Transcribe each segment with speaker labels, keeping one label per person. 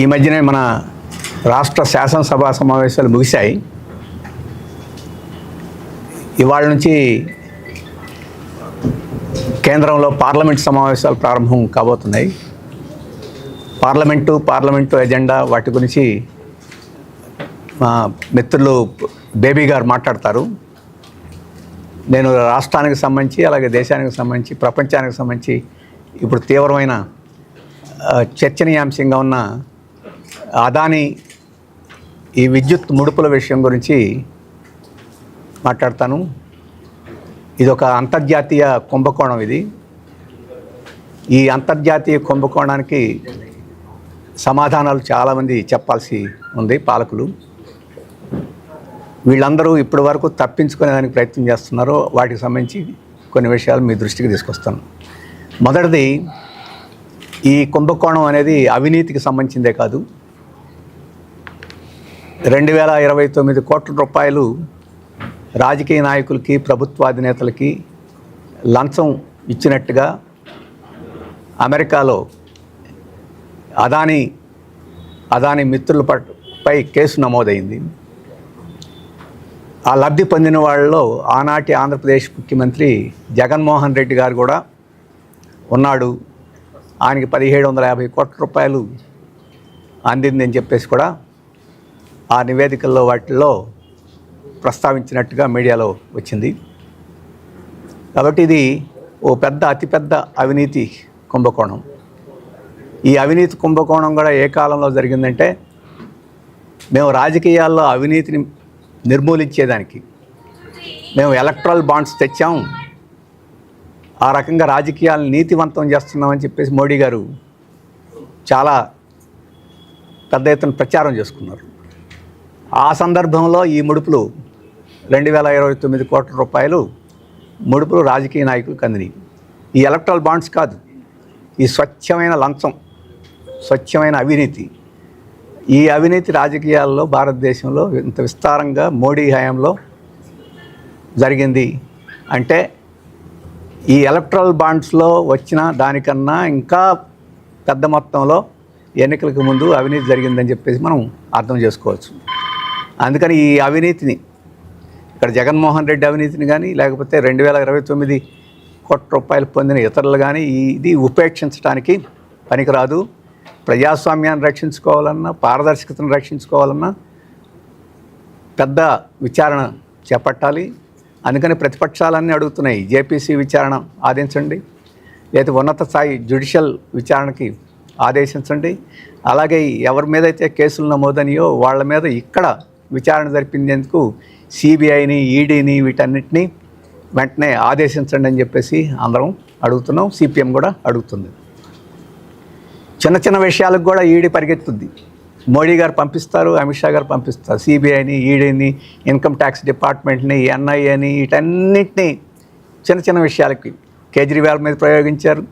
Speaker 1: ఈ మధ్యనే మన రాష్ట్ర శాసనసభ సమావేశాలు ముగిశాయి. ఇవాళ నుంచి కేంద్రంలో పార్లమెంట్ సమావేశాలు ప్రారంభం కాబోతున్నాయి. పార్లమెంటు పార్లమెంటు ఎజెండా వాటి గురించి మా మిత్రులు బేబీ గారు మాట్లాడతారు. నేను రాష్ట్రానికి సంబంధించి అలాగే దేశానికి సంబంధించి ప్రపంచానికి సంబంధించి ఇప్పుడు తీవ్రమైన చర్చనీయాంశంగా ఉన్న అదాని ఈ విద్యుత్ ముడుపుల విషయం గురించి మాట్లాడతాను. ఇది ఒక అంతర్జాతీయ కుంభకోణం ఇది. ఈ అంతర్జాతీయ కుంభకోణానికి సమాధానాలు చాలామంది చెప్పాల్సి ఉంది పాలకులు. వీళ్ళందరూ ఇప్పటి వరకు తప్పించుకునేదానికి ప్రయత్నం చేస్తున్నారో వాటికి సంబంధించి కొన్ని విషయాలు మీ దృష్టికి తీసుకొస్తాను. మొదటిది ఈ కుంభకోణం అనేది అవినీతికి సంబంధించిందే కాదు. రెండు వేల ఇరవై తొమ్మిది కోట్ల రూపాయలు రాజకీయ నాయకులకి ప్రభుత్వాధినేతలకి లంచం ఇచ్చినట్టుగా అమెరికాలో అదానీ అదానీ మిత్రుల పట్- పై కేసు నమోదైంది. ఆ లబ్ధి పొందిన వాళ్ళలో ఆనాటి ఆంధ్రప్రదేశ్ ముఖ్యమంత్రి జగన్మోహన్ రెడ్డి గారు కూడా ఉన్నాడు. ఆయనకి పదిహేడు వందల యాభై కోట్ల రూపాయలు అందిందని చెప్పేసి కూడా ఆ నివేదికల్లో వాటిల్లో ప్రస్తావించినట్టుగా మీడియాలో వచ్చింది. కాబట్టి ఇది ఓ పెద్ద అతిపెద్ద అవినీతి కుంభకోణం. ఈ అవినీతి కుంభకోణం కూడా ఏ కాలంలో జరిగిందంటే మేము రాజకీయాల్లో అవినీతిని నిర్మూలించేదానికి. మేము ఎలక్ట్రల్ బాండ్స్ తెచ్చాం. ఆ రకంగా రాజకీయాలను నీతివంతం చేస్తున్నామని చెప్పేసి మోడీ గారు చాలా పెద్ద ఎత్తున ప్రచారం చేసుకున్నారు. ఆ సందర్భంలో ఈ ముడుపులు రెండు వేల ఇరవై తొమ్మిది కోట్ల రూపాయలు ముడుపులు రాజకీయ నాయకులకు అందినాయి. ఈ ఎలక్ట్రల్ బాండ్స్ కాదు ఈ స్వచ్ఛమైన లంచం స్వచ్ఛమైన అవినీతి. ఈ అవినీతి రాజకీయాల్లో భారతదేశంలో ఇంత విస్తారంగా మోడీ హయాంలో జరిగింది అంటే ఈ ఎలక్ట్రల్ బాండ్స్లో వచ్చిన దానికన్నా ఇంకా పెద్ద మొత్తంలో ఎన్నికలకు ముందు అవినీతి జరిగిందని చెప్పేసి మనం అర్థం చేసుకోవచ్చు. అందుకని ఈ అవినీతిని ఇక్కడ జగన్మోహన్ రెడ్డి అవినీతిని కానీ లేకపోతే రెండు వేల ఇరవై తొమ్మిది కోట్ల రూపాయలు పొందిన ఇతరులు కానీ ఇది ఉపేక్షించడానికి పనికిరాదు. ప్రజాస్వామ్యాన్ని రక్షించుకోవాలన్నా పారదర్శకతను రక్షించుకోవాలన్నా పెద్ద విచారణ చేపట్టాలి. అందుకని ప్రతిపక్షాలన్నీ అడుగుతున్నాయి. జేపీసీ విచారణ ఆదేశించండి. లేదా ఉన్నత స్థాయి జ్యుడిషియల్ విచారణకి ఆదేశించండి. అలాగే ఎవరి మీద అయితే కేసులు నమోదనియో వాళ్ళ మీద ఇక్కడ విచారణ జరిపించేందుకు సిబిఐని ఈడీని వీటన్నిటిని వెంటనే ఆదేశించండి అని చెప్పేసి అందరం అడుగుతున్నాం. సిపిఎం కూడా అడుగుతుంది. చిన్న చిన్న విషయాలకు కూడా ఈడీ పరిగెత్తుద్ది. మోడీ గారు పంపిస్తారు అమిత్ షా గారు పంపిస్తారు. సిబిఐని ఈడీని ఇన్కమ్ ట్యాక్స్ డిపార్ట్మెంట్ని ఎన్ఐఏని వీటన్నిటిని చిన్న చిన్న విషయాలకి కేజ్రీవాల్ మీద ప్రయోగించారు.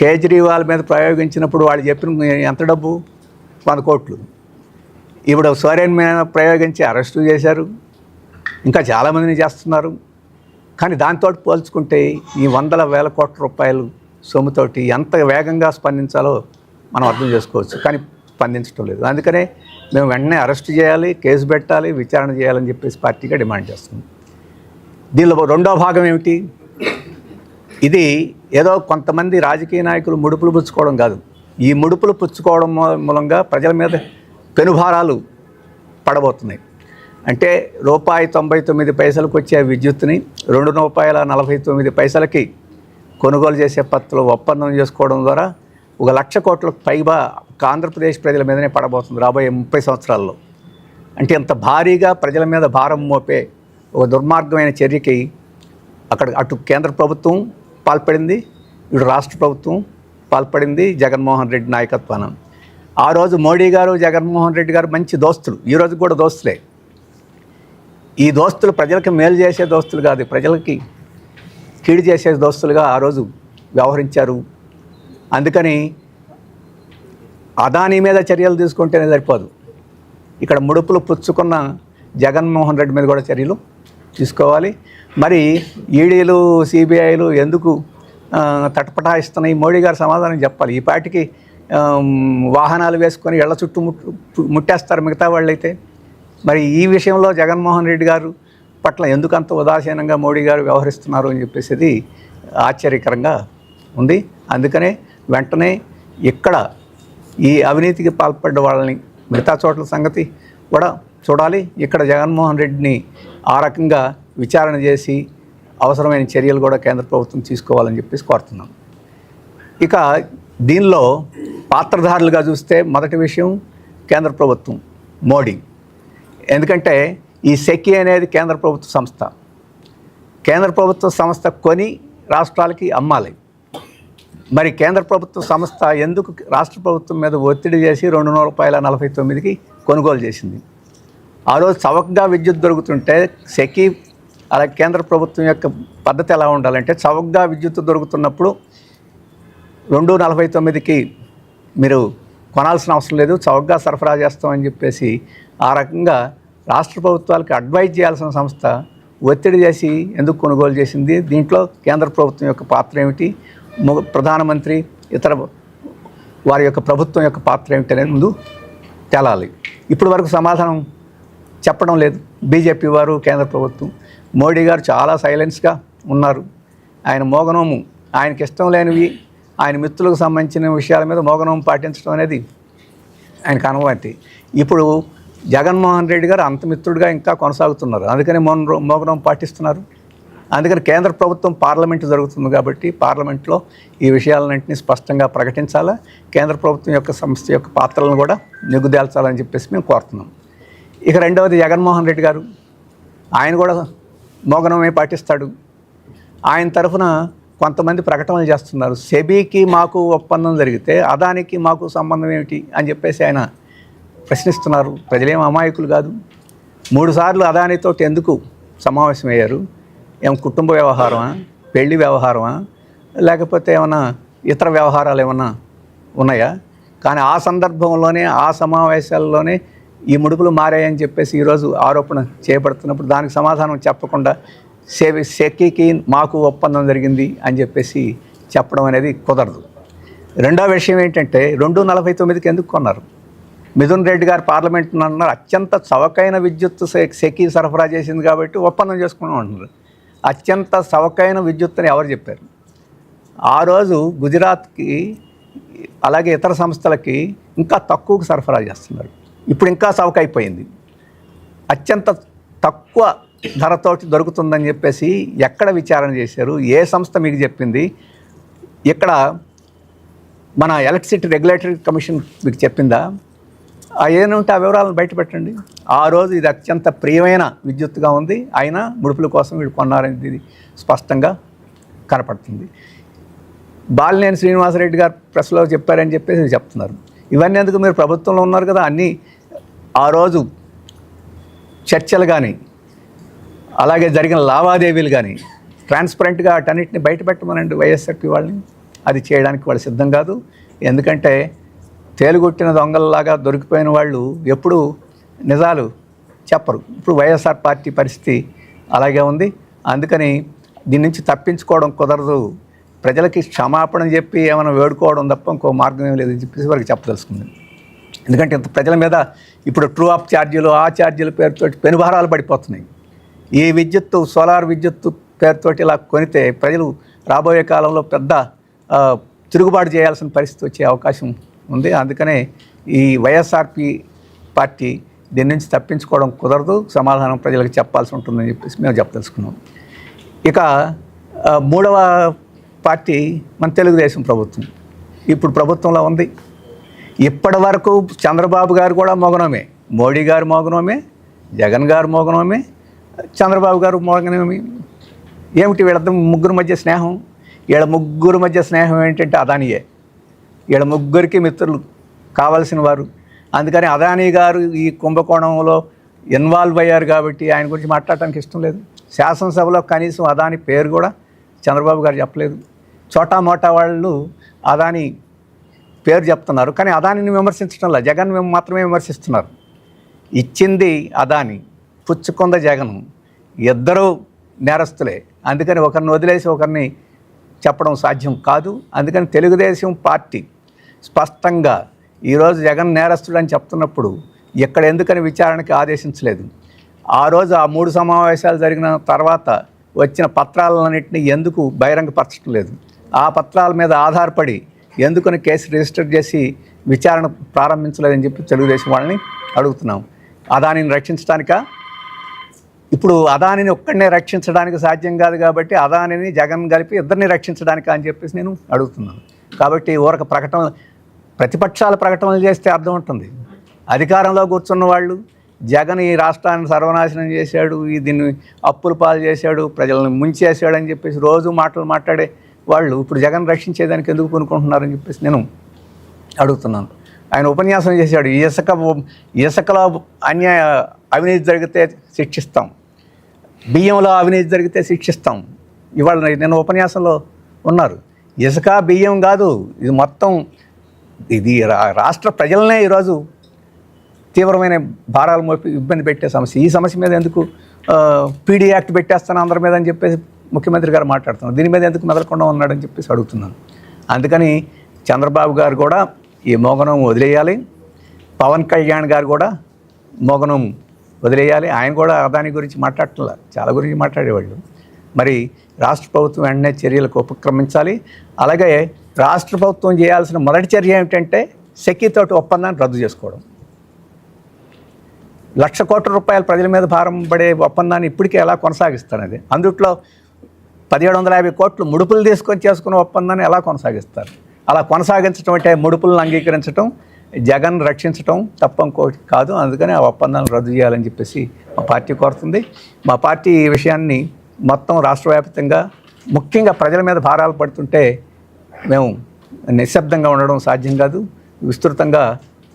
Speaker 1: కేజ్రీవాల్ మీద ప్రయోగించినప్పుడు వాళ్ళు చెప్పిన ఎంత డబ్బు? వంద కోట్లు. ఇప్పుడు సోరెన్ మీద ప్రయోగించి అరెస్టు చేశారు. ఇంకా చాలామందిని చేస్తున్నారు. కానీ దాంతో పోల్చుకుంటే ఈ వందల వేల కోట్ల రూపాయలు సొమ్ముతోటి ఎంత వేగంగా స్పందించాలో మనం అర్థం చేసుకోవచ్చు. కానీ స్పందించడం లేదు. అందుకనే మేము వెంటనే అరెస్ట్ చేయాలి కేసు పెట్టాలి విచారణ చేయాలని చెప్పేసి పార్టీగా డిమాండ్ చేస్తుంది దీనిలో రెండో భాగం ఏమిటి? ఇది ఏదో కొంతమంది రాజకీయ నాయకులు ముడుపులు పుచ్చుకోవడం కాదు. ఈ ముడుపులు పుచ్చుకోవడం మూ- మూలంగా ప్రజల మీద పెనుభారాలు పడబోతున్నాయి. అంటే రూపాయి తొంభై తొమ్మిది పైసలకు వచ్చే విద్యుత్ని రెండు రూపాయల నలభై తొమ్మిది పైసలకి కొనుగోలు చేసే పత్రులు ఒప్పందం చేసుకోవడం ద్వారా ఒక లక్ష కోట్లకు పైగా ఆంధ్రప్రదేశ్ ప్రజల మీదనే పడబోతుంది రాబోయే ముప్పై సంవత్సరాల్లో. అంటే ఇంత భారీగా ప్రజల మీద భారం మోపే ఒక దుర్మార్గమైన చర్యకి అక్కడ అటు కేంద్ర ప్రభుత్వం పాల్పడింది ఇటు రాష్ట్ర ప్రభుత్వం పాల్పడింది జగన్మోహన్ రెడ్డి నాయకత్వాన. ఆ రోజు మోడీ గారు జగన్మోహన్ రెడ్డి గారు మంచి దోస్తులు. ఈ రోజు కూడా దోస్తులే. ఈ దోస్తులు ప్రజలకు మేలు చేసే దోస్తులు కాదు ప్రజలకి కీడు చేసే దోస్తులుగా ఆ రోజు వ్యవహరించారు. అందుకని అదాని మీద చర్యలు తీసుకుంటేనే సరిపోదు. ఇక్కడ ముడుపులు పుచ్చుకున్న జగన్మోహన్ రెడ్డి మీద కూడా చర్యలు తీసుకోవాలి. మరి ఈడీలు సిబిఐలు ఎందుకు తటపటాయిస్తున్నాయి? మోడీ గారు సమాధానం చెప్పాలి. ఈ పాటికి వాహనాలు వేసుకొని ఇళ్ళ చుట్టూ ముట్టు ముట్టేస్తారు మిగతా వాళ్ళైతే. మరి ఈ విషయంలో జగన్మోహన్ రెడ్డి గారు పట్ల ఎందుకంత ఉదాసీనంగా మోడీ గారు వ్యవహరిస్తున్నారు అని చెప్పేసి ఆశ్చర్యకరంగా ఉంది. అందుకనే వెంటనే ఇక్కడ ఈ అవినీతికి పాల్పడ్డ వాళ్ళని మిగతా చోట్ల సంగతి కూడా చూడాలి. ఇక్కడ జగన్మోహన్ రెడ్డిని ఆ రకంగా విచారణ చేసి అవసరమైన చర్యలు కూడా కేంద్ర ప్రభుత్వం తీసుకోవాలని చెప్పేసి కోరుతున్నాం. ఇక దీనిలో పాత్రధారులుగా చూస్తే మొదటి విషయం కేంద్ర ప్రభుత్వం మోడీ. ఎందుకంటే ఈ సెకి అనేది కేంద్ర ప్రభుత్వ సంస్థ. కేంద్ర ప్రభుత్వ సంస్థ కొని రాష్ట్రాలకి అమ్మాలి. మరి కేంద్ర ప్రభుత్వ సంస్థ ఎందుకు రాష్ట్ర ప్రభుత్వం మీద ఒత్తిడి చేసి రెండు వందల రూపాయల నలభై తొమ్మిదికి కొనుగోలు చేసింది? ఆ రోజు చవకగా విద్యుత్ దొరుకుతుంటే సెకి అలాగే కేంద్ర ప్రభుత్వం యొక్క పద్ధతి ఎలా ఉండాలంటే చవకగా విద్యుత్ దొరుకుతున్నప్పుడు రెండు నలభై తొమ్మిదికి మీరు కొనాల్సిన అవసరం లేదు చౌకగా సరఫరా చేస్తామని చెప్పేసి ఆ రకంగా రాష్ట్ర ప్రభుత్వాలకు అడ్వైజ్ చేయాల్సిన సంస్థ ఒత్తిడి చేసి ఎందుకు కొనుగోలు చేసింది? దీంట్లో కేంద్ర ప్రభుత్వం యొక్క పాత్ర ఏమిటి? ప్రధానమంత్రి ఇతర వారి యొక్క ప్రభుత్వం యొక్క పాత్ర ఏమిటి ముందు తేలాలి. ఇప్పటి వరకు సమాధానం చెప్పడం లేదు. బీజేపీ వారు కేంద్ర ప్రభుత్వం. మోడీ గారు చాలా సైలెన్స్గా ఉన్నారు. ఆయన మోగనోము. ఆయనకి ఇష్టం లేనివి ఆయన మిత్రులకు సంబంధించిన విషయాల మీద మోగనోము పాటించడం అనేది ఆయనకు అనుమతి ఇప్పుడు జగన్మోహన్ రెడ్డి గారు అంత మిత్రుడిగా ఇంకా కొనసాగుతున్నారు. అందుకని మోన మోగనం పాటిస్తున్నారు. అందుకని కేంద్ర ప్రభుత్వం పార్లమెంటు జరుగుతుంది కాబట్టి పార్లమెంట్లో ఈ విషయాలన్నింటినీ స్పష్టంగా ప్రకటించాలా? కేంద్ర ప్రభుత్వం యొక్క సంస్థ యొక్క పాత్రలను కూడా నిగ్గుదేల్చాలని చెప్పేసి మేము కోరుతున్నాం. ఇక రెండవది జగన్మోహన్ రెడ్డి గారు. ఆయన కూడా మోగనమే పాటిస్తాడు. ఆయన తరఫున కొంతమంది ప్రకటనలు చేస్తున్నారు. సెబీకి మాకు ఒప్పందం జరిగితే అదానికి మాకు సంబంధం ఏమిటి అని చెప్పేసి ఆయన ప్రశ్నిస్తున్నారు. ప్రజలేం అమాయకులు కాదు. మూడుసార్లు అదానితో ఎందుకు సమావేశమయ్యారు? ఏం కుటుంబ వ్యవహారమా? పెళ్ళి వ్యవహారమా? లేకపోతే ఏమన్నా ఇతర వ్యవహారాలు ఏమన్నా ఉన్నాయా? కానీ ఆ సందర్భంలోనే ఆ సమావేశాల్లోనే ఈ ముడుపులు మారాయని చెప్పేసి ఈరోజు ఆరోపణ చేయబడుతున్నప్పుడు దానికి సమాధానం చెప్పకుండా సేవి సెక్కికి మాకు ఒప్పందం జరిగింది అని చెప్పేసి చెప్పడం అనేది కుదరదు. రెండో విషయం ఏంటంటే రెండు నలభై తొమ్మిదికి ఎందుకు కొన్నారు? మిథున్ రెడ్డి గారు పార్లమెంట్ అన్నారు అత్యంత చవకైన విద్యుత్ సె- సెకి సరఫరా చేసింది కాబట్టి ఒప్పందం చేసుకున్నాం అంటున్నారు అత్యంత సవకైన విద్యుత్ అని ఎవరు చెప్పారు? ఆ రోజు గుజరాత్కి అలాగే ఇతర సంస్థలకి ఇంకా తక్కువకు సరఫరా చేస్తున్నారు. ఇప్పుడు ఇంకా సవకైపోయింది. అత్యంత తక్కువ ధరతోటి దొరుకుతుందని చెప్పేసి ఎక్కడ విచారణ చేశారు? ఏ సంస్థ మీకు చెప్పింది? ఇక్కడ మన ఎలక్ట్రిసిటీ రెగ్యులేటరీ కమిషన్ మీకు చెప్పిందా? ఆ ఏనుంటే ఆ వివరాలను బయట పెట్టండి. ఆ రోజు ఇది అత్యంత ప్రియమైన విద్యుత్తుగా ఉంది. అయినా ముడుపుల కోసం వీళ్ళు కొన్నారనేది స్పష్టంగా కనపడుతుంది. బాలినేని శ్రీనివాసరెడ్డి గారు ప్రెస్లో చెప్పారని చెప్పేసి చెప్తున్నారు. ఇవన్నీ ఎందుకు మీరు ప్రభుత్వంలో ఉన్నారు కదా? అన్నీ ఆ రోజు చర్చలు కానీ అలాగే జరిగిన లావాదేవీలు కానీ ట్రాన్స్పరెంట్గా అటన్నిటిని బయట పెట్టమనండి వైఎస్ఆర్పి వాళ్ళని. అది చేయడానికి వాళ్ళు సిద్ధం కాదు. ఎందుకంటే తేలుగొట్టిన దొంగలలాగా దొరికిపోయిన వాళ్ళు ఎప్పుడూ నిజాలు చెప్పరు. ఇప్పుడు వైఎస్ఆర్ పార్టీ పరిస్థితి అలాగే ఉంది. అందుకని దీని నుంచి తప్పించుకోవడం కుదరదు. ప్రజలకి క్షమాపణ చెప్పి ఏమైనా వేడుకోవడం తప్ప ఇంకో మార్గం ఏం లేదని చెప్పేసి వారికి చెప్పదలుచుకుంది. ఎందుకంటే ఇంత ప్రజల మీద ఇప్పుడు ట్రూ ఆఫ్ ఛార్జీలు ఆ ఛార్జీల పేరుతో పెనుభారాలు పడిపోతున్నాయి. ఈ విద్యుత్తు సోలార్ విద్యుత్తు పేరుతోటి ఇలా కొనితే ప్రజలు రాబోయే కాలంలో పెద్ద తిరుగుబాటు చేయాల్సిన పరిస్థితి వచ్చే అవకాశం ఉంది. అందుకనే ఈ వైఎస్ఆర్పి పార్టీ దీని నుంచి తప్పించుకోవడం కుదరదు సమాధానం ప్రజలకు చెప్పాల్సి ఉంటుందని చెప్పేసి మేము చెప్పదలుచుకున్నాం. ఇక మూడవ పార్టీ మన తెలుగుదేశం ప్రభుత్వం. ఇప్పుడు ప్రభుత్వంలో ఉంది. ఇప్పటి వరకు చంద్రబాబు గారు కూడా మోగనమే మోడీ గారు మోగనమే జగన్ గారు మోగనమే చంద్రబాబు గారు మోగనమే. ఏమిటి వీళ్ళ ముగ్గురు మధ్య స్నేహం? వీళ్ళ ముగ్గురు మధ్య స్నేహం ఏంటంటే అదానియే. వీళ్ళ ముగ్గురికి మిత్రులు కావాల్సిన వారు అందుకని అదానీ గారు ఈ కుంభకోణంలో ఇన్వాల్వ్ అయ్యారు కాబట్టి ఆయన గురించి మాట్లాడటానికి ఇష్టం లేదు. శాసనసభలో కనీసం అదాని పేరు కూడా చంద్రబాబు గారు చెప్పలేదు. చోటా మోటా వాళ్ళు అదాని పేరు చెప్తున్నారు. కానీ అదానిని విమర్శించడంలా జగన్ మేము మాత్రమే విమర్శిస్తున్నారు. ఇచ్చింది అదాని పుచ్చుకుంద జగన్. ఇద్దరు నేరస్తులే. అందుకని ఒకరిని వదిలేసి ఒకరిని చెప్పడం సాధ్యం కాదు. అందుకని తెలుగుదేశం పార్టీ స్పష్టంగా ఈరోజు జగన్ నేరస్తుడు అని చెప్తున్నప్పుడు ఇక్కడ ఎందుకని విచారణకి ఆదేశించలేదు. ఆ రోజు ఆ మూడు సమావేశాలు జరిగిన తర్వాత వచ్చిన పత్రాలన్నింటినీ ఎందుకు బహిరంగపరచడం లేదు? ఆ పత్రాల మీద ఆధారపడి ఎందుకని కేసు రిజిస్టర్ చేసి విచారణ ప్రారంభించలేదని చెప్పి తెలుగుదేశం వాళ్ళని అడుగుతున్నాం. అదానిని రక్షించడానిక ఇప్పుడు అదానిని ఒక్కడనే రక్షించడానికి సాధ్యం కాదు కాబట్టి అదానిని జగన్ కలిపి ఇద్దరిని రక్షించడానికి అని చెప్పేసి నేను అడుగుతున్నాను. కాబట్టి ఊరక ప్రకటన ప్రతిపక్షాల ప్రకటనలు చేస్తే అర్థం ఉంటుంది. అధికారంలో కూర్చున్న వాళ్ళు జగన్ ఈ రాష్ట్రాన్ని సర్వనాశనం చేశాడు ఈ దీన్ని అప్పుల పాలు చేశాడు ప్రజలను ముంచేసాడు అని చెప్పేసి రోజు మాటలు మాట్లాడే వాళ్ళు ఇప్పుడు జగన్ రక్షించేదానికి ఎందుకు కొనుక్కుంటున్నారని చెప్పేసి నేను అడుగుతున్నాను. ఆయన ఉపన్యాసం చేశాడు ఇసుక ఇసుకలో అన్యాయ అవినీతి జరిగితే శిక్షిస్తాం. బియ్యంలో అవినీతి జరిగితే శిక్షిస్తాం. ఇవాళ నేను ఉపన్యాసంలో ఉన్నారు. ఇసుక బియ్యం కాదు ఇది మొత్తం ఇది రా- రాష్ట్ర ప్రజలనే ఈరోజు తీవ్రమైన భారాలు మోపి ఇబ్బంది పెట్టే సమస్య. ఈ సమస్య మీద ఎందుకు పీడీ యాక్ట్ పెట్టేస్తాను అందరి మీద అని చెప్పేసి ముఖ్యమంత్రి గారు మాట్లాడుతున్నారు. దీని మీద ఎందుకు మెదలకుండా ఉన్నాడని చెప్పేసి అడుగుతున్నాను. అందుకని చంద్రబాబు గారు కూడా ఈ మోగనం వదిలేయాలి. పవన్ కళ్యాణ్ గారు కూడా మోగనం వదిలేయాలి. ఆయన కూడా అదాని గురించి మాట్లాడట్లా చాలా గురించి మాట్లాడేవాళ్ళు. మరి రాష్ట్ర ప్రభుత్వం వెంటనే చర్యలకు ఉపక్రమించాలి. అలాగే రాష్ట్ర ప్రభుత్వం చేయాల్సిన మొదటి చర్య ఏమిటంటే సెకీతోటి ఒప్పందాన్ని రద్దు చేసుకోవడం. లక్ష కోట్ల రూపాయల ప్రజల మీద భారం పడే ఒప్పందాన్ని ఇప్పటికే ఎలా కొనసాగిస్తారనేది. అందుట్లో పదిహేడు వందల యాభై కోట్లు ముడుపులు తీసుకొని చేసుకున్న ఒప్పందాన్ని ఎలా కొనసాగిస్తారు? అలా కొనసాగించడం అంటే ముడుపులను అంగీకరించడం జగన్ రక్షించడం తప్ప ఇంకోటి కాదు. అందుకని ఆ ఒప్పందాలను రద్దు చేయాలని చెప్పేసి మా పార్టీ కోరుతుంది. మా పార్టీ ఈ విషయాన్ని మొత్తం రాష్ట్ర వ్యాప్తంగా ముఖ్యంగా ప్రజల మీద భారాలు పడుతుంటే మేము నిశ్శబ్దంగా ఉండడం సాధ్యం కాదు విస్తృతంగా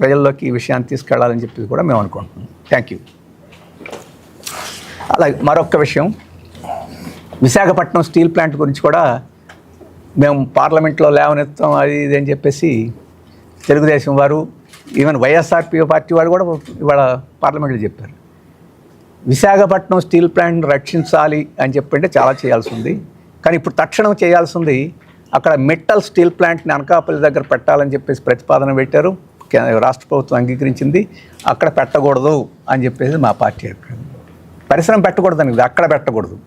Speaker 1: ప్రజల్లోకి ఈ విషయాన్ని తీసుకెళ్ళాలని చెప్పి కూడా మేము అనుకుంటున్నాం. థ్యాంక్ యూ అలాగే మరొక విషయం విశాఖపట్నం స్టీల్ ప్లాంట్ గురించి కూడా మేము పార్లమెంట్లో లేవనెత్తాం అది ఇది అని చెప్పేసి తెలుగుదేశం వారు ఈవెన్ వైఎస్ఆర్పీ పార్టీ వారు కూడా ఇవాళ పార్లమెంట్లో చెప్పారు. విశాఖపట్నం స్టీల్ ప్లాంట్ని రక్షించాలి అని చెప్పంటే చాలా చేయాల్సి ఉంది. కానీ ఇప్పుడు తక్షణం చేయాల్సింది అక్కడ మెట్టల్ స్టీల్ ప్లాంట్ని అనకాపల్లి దగ్గర పెట్టాలని చెప్పేసి ప్రతిపాదన పెట్టారు. కే- రాష్ట్ర ప్రభుత్వం అంగీకరించింది. అక్కడ పెట్టకూడదు అని చెప్పేసి మా పార్టీ అభిప్రాయం. పరిశ్రమ పెట్టకూడదని ఇది అక్కడ పెట్టకూడదు.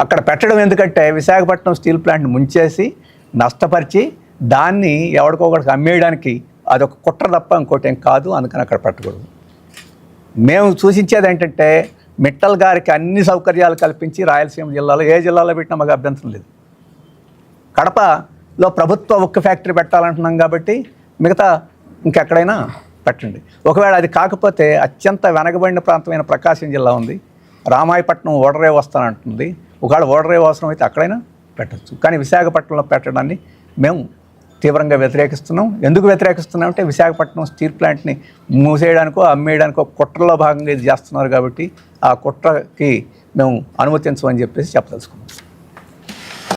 Speaker 1: అక్కడ పెట్టడం ఎందుకంటే విశాఖపట్నం స్టీల్ ప్లాంట్ని ముంచేసి నష్టపరిచి దాన్ని ఎవరికొకరికి అమ్మేయడానికి అదొక కుట్ర తప్ప ఇంకోటి ఏం కాదు అందుకని అక్కడ పెట్టకూడదు. మేము సూచించేది ఏంటంటే మిట్టల్ గారికి అన్ని సౌకర్యాలు కల్పించి రాయలసీమ జిల్లాలో ఏ జిల్లాలో పెట్టినా మాకు అభ్యంతరం లేదు. కడపలో ప్రభుత్వ ఉక్కు ఫ్యాక్టరీ పెట్టాలంటున్నాం కాబట్టి మిగతా ఇంకెక్కడైనా పెట్టండి. ఒకవేళ అది కాకపోతే అత్యంత వెనకబడిన ప్రాంతమైన ప్రకాశం జిల్లా ఉంది. రామాయపట్నం ఓడరే వస్తానంటుంది ఒకవేళ ఓడరే అవసరం అయితే అక్కడైనా పెట్టచ్చు. కానీ విశాఖపట్నంలో పెట్టడాన్ని మేము తీవ్రంగా వ్యతిరేకిస్తున్నాం. ఎందుకు వ్యతిరేకిస్తున్నాం అంటే విశాఖపట్నం స్టీల్ ప్లాంట్ని మూసేయడానికో అమ్మేయడానికో కుట్రలో భాగంగా ఇది చేస్తున్నారు కాబట్టి ఆ కుట్రకి మేము అనుమతించమని చెప్పేసి చెప్పదలుచుకున్నాం.